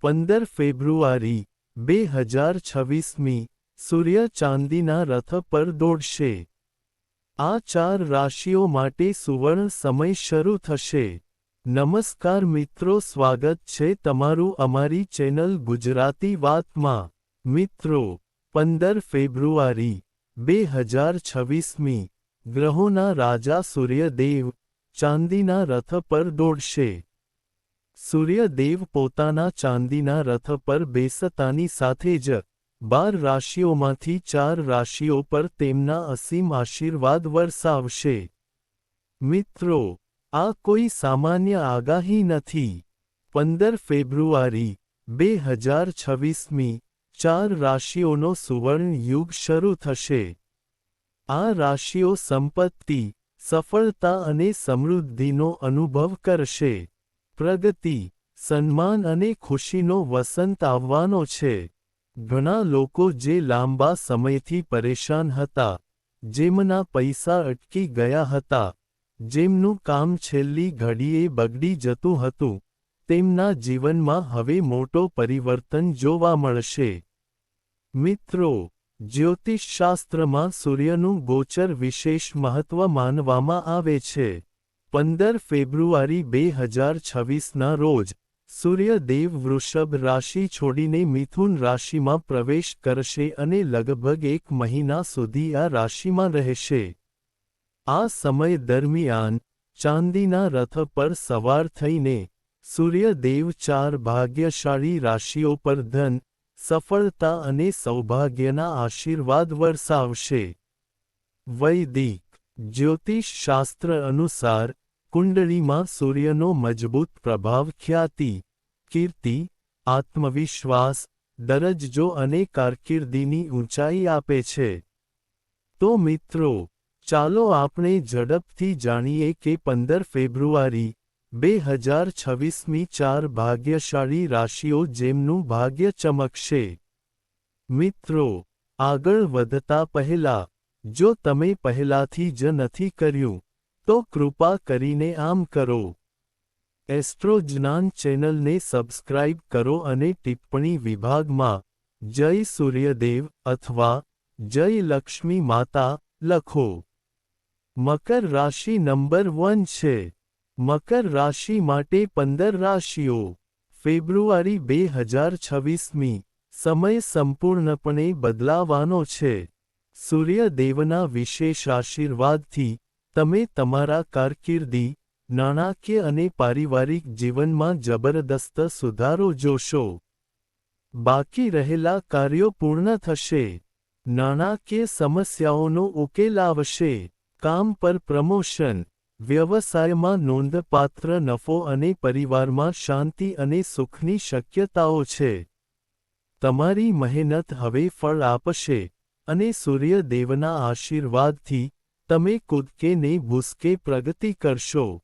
પંદર ફેબ્રુઆરી, બે હજાર છવ્વીસમી, સૂર્ય ચાંદીના રથ પર દોડશે. આ ચાર રાશિઓ માટે સુવર્ણ સમય શરૂ થશે. નમસ્કાર મિત્રો, સ્વાગત છે તમારું અમારી ચેનલ ગુજરાતી વાતમાં. મિત્રો, પંદર ફેબ્રુઆરી, બે હજાર છવ્વીસમી, ગ્રહોના રાજા સૂર્યદેવ ચાંદીના રથ પર દોડશે. સૂર્યદેવ પોતાના ચાંદીના રથ પર બેસતાની સાથે જ બાર રાશિઓમાંથી ચાર રાશિઓ પર તેમના અસીમ આશીર્વાદ વરસાવશે. મિત્રો, આ કોઈ સામાન્ય આગાહી નથી. પંદર ફેબ્રુઆરી, બે હજાર છવ્વીસમી, ચાર રાશિઓનો સુવર્ણ યુગ શરૂ થશે. આ રાશિઓ સંપત્તિ, સફળતા અને સમૃદ્ધિનો અનુભવ કરશે. પ્રગતિ, સન્માન અને ખુશીનો વસંત આવવાનો છે. ઘણા લોકો જે લાંબા સમયથી પરેશાન હતા, જેમના પૈસા અટકી ગયા હતા, જેમનું કામ છેલ્લી ઘડીએ બગડી જતું હતું, તેમના જીવનમાં હવે મોટો પરિવર્તન જોવા મળશે. મિત્રો, જ્યોતિષશાસ્ત્રમાં સૂર્યનું ગોચર વિશેષ મહત્વ માનવામાં આવે છે. પંદર ફેબ્રુઆરી બે હજાર છવ્વીસના રોજ સૂર્યદેવ વૃષભ રાશિ છોડીને મિથુન રાશિમાં પ્રવેશ કરશે અને લગભગ એક મહિના સુધી આ રાશિમાં રહેશે. આ સમય દરમિયાન, ચાંદીના રથ પર સવાર થઈને સૂર્યદેવ ચાર ભાગ્યશાળી રાશિઓ પર ધન, સફળતા અને સૌભાગ્યના આશીર્વાદ વરસાવશે. વૈદિક, જ્યોતિષશાસ્ત્ર અનુસાર કુંડળીમાં સૂર્યનો મજબૂત પ્રભાવ ખ્યાતિ, કીર્તિ, આત્મવિશ્વાસ, દરજ્જો અને કારકિર્દીની ઊંચાઈ આપે છે. તો મિત્રો, ચાલો આપણે ઝડપથી જાણીએ કે પંદર ફેબ્રુઆરી, બે હજાર છવ્વીસમી ચાર ભાગ્યશાળી રાશિઓ જેમનું ભાગ્ય ચમકશે. મિત્રો, આગળ વધતા પહેલા, જો તમે પહેલાથી જ નથી કર્યું તો કૃપા કરીને આમ કરો. એસ્ટ્રો જ્ઞાન ચેનલને સબસ્ક્રાઇબ કરો અને ટિપ્પણી વિભાગમાં જય સૂર્યદેવ અથવા જય લક્ષ્મી માતા લખો. મકર રાશિ નંબર વન છે. મકર રાશિ માટે પંદર રાશિઓ. ફેબ્રુઆરી બે હજાર છવ્વીસમી સમય સંપૂર્ણપણે બદલાવાનો છે. સૂર્યદેવના વિશેષ આશીર્વાદથી તમે તમારા કારકિર્દી, નાણાકીય અને પારિવારિક જીવનમાં જબરદસ્ત સુધારો જોશો. બાકી રહેલા કાર્યો પૂર્ણ થશે. નાણાકીય સમસ્યાઓનો ઉકેલ આવશે. કામ પર પ્રમોશન, વ્યવસાયમાં નોંધપાત્ર નફો અને પરિવારમાં શાંતિ અને સુખની શક્યતાઓ છે. તમારી મહેનત હવે ફળ આપશે અને સૂર્યદેવના આશીર્વાદથી તમે કૂદકે ને ભૂસકે પ્રગતિ કરશો.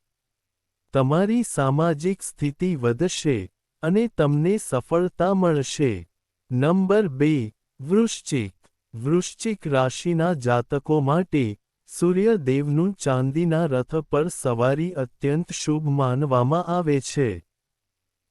તમારી સામાજિક સ્થિતિ વધશે અને તમને સફળતા મળશે. નંબર બે, વૃશ્ચિક. વૃશ્ચિક રાશિના જાતકો માટે સૂર્યદેવનું ચાંદીના રથ પર સવારી અત્યંત શુભ માનવામાં આવે છે.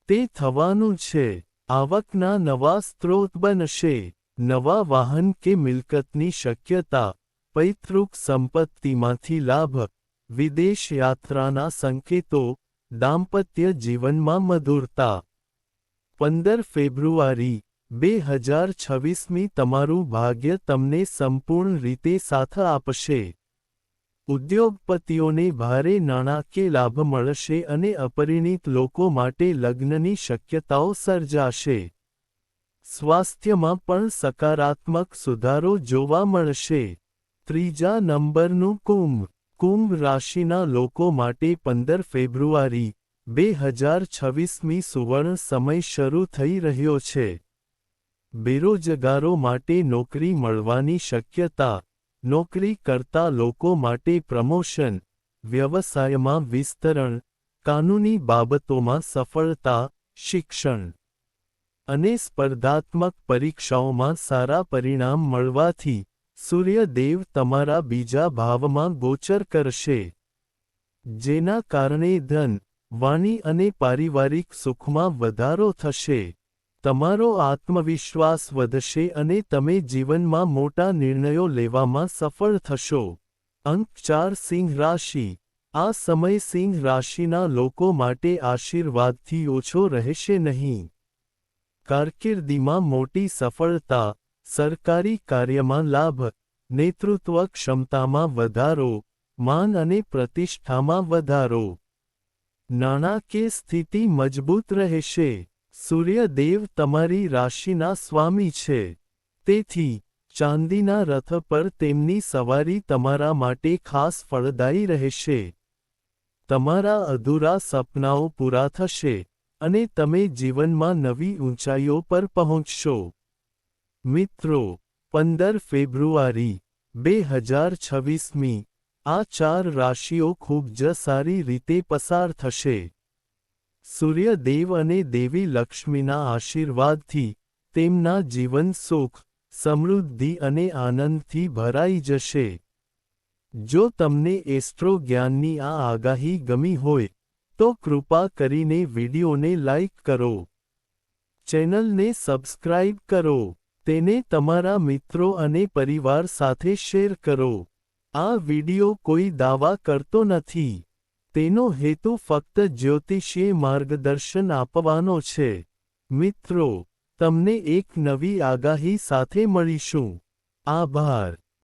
તે થવાનું છે. આવકના નવા સ્ત્રોત બનશે. નવા વાહન કે મિલકતની શક્યતા પૈતૃક સંપત્તિમાંથી લાભ, વિદેશ યાત્રાના સંકેતો, દાંપત્ય જીવનમાં મધુરતા. પંદર ફેબ્રુઆરી, બે હજાર છવ્વીસમી તમારું ભાગ્ય તમને સંપૂર્ણ રીતે સાથ આપશે. ઉદ્યોગપતિઓને ભારે નાણાકીય લાભ મળશે અને અપરિણિત લોકો માટે લગ્નની શક્યતાઓ સર્જાશે. સ્વાસ્થ્યમાં પણ સકારાત્મક સુધારો જોવા મળશે. ત્રીજા નંબરનું કુંભ. કુંભ રાશિના લોકો માટે પંદર ફેબ્રુઆરી, બે હજાર છવ્વીસમી સુવર્ણ સમય શરૂ થઈ રહ્યો છે. બેરોજગારો માટે નોકરી મળવાની શક્યતા. નોકરી કરતા લોકો માટે પ્રમોશન. વ્યવસાયમાં વિસ્તરણ. કાનૂની બાબતોમાં સફળતા, શિક્ષણ. અને સ્પર્ધાત્મક પરીક્ષાઓમાં સારા પરિણામ મળવાથી સૂર્યદેવ તમારા બીજા ભાવમાં ગોચર કરશે. જેના કારણે ધન, વાણી અને પારિવારિક સુખમાં વધારો થશે. તમારો આત્મવિશ્વાસ વધશે અને તમે જીવનમાં મોટા નિર્ણયો લેવામાં સફળ થશો. અંક ચાર સિંહ રાશિ. આ સમય સિંહ રાશિના લોકો માટે આશીર્વાદથી ઓછો રહેશે નહીં. કારકિર્દીમાં મોટી સફળતા સરકારી કાર્યમાં લાભ, નેતૃત્વ ક્ષમતામાં વધારો, માન અને પ્રતિષ્ઠામાં વધારો. નાણાકીય સ્થિતિ મજબૂત રહેશે. સૂર્યદેવ તમારી રાશિના સ્વામી છે. તેથી, ચાંદીના રથ પર તેમની સવારી તમારા માટે ખાસ ફળદાયી રહેશે. તમારા અધૂરા સપનાઓ પૂરા થશે અને તમે જીવનમાં નવી ઊંચાઈઓ પર પહોંચશો. મિત્રો, પંદર ફેબ્રુઆરી, બે હજાર છવ્વીસમી, આ ચાર રાશિઓ ખૂબ જ સારી રીતે પસાર થશે. સૂર્યદેવ અને દેવી લક્ષ્મીના આશીર્વાદથી તેમના જીવન સુખ, સમૃદ્ધિ અને આનંદથી ભરાઈ જશે. જો તમને એસ્ટ્રો જ્ઞાનની આ આગાહી ગમી હોય, તો કૃપા કરીને વિડિયોને લાઇક કરો. ચેનલને સબસ્ક્રાઇબ કરો. તેને તમારા મિત્રો અને પરિવાર સાથે શેર કરો. આ વિડિયો કોઈ દાવા કરતો નથી. તેનો હેતુ ફક્ત જ્યોતિષીય માર્ગદર્શન આપવાનો છે. મિત્રો, તમને એક નવી આગાહી સાથે મળીશું. આભાર.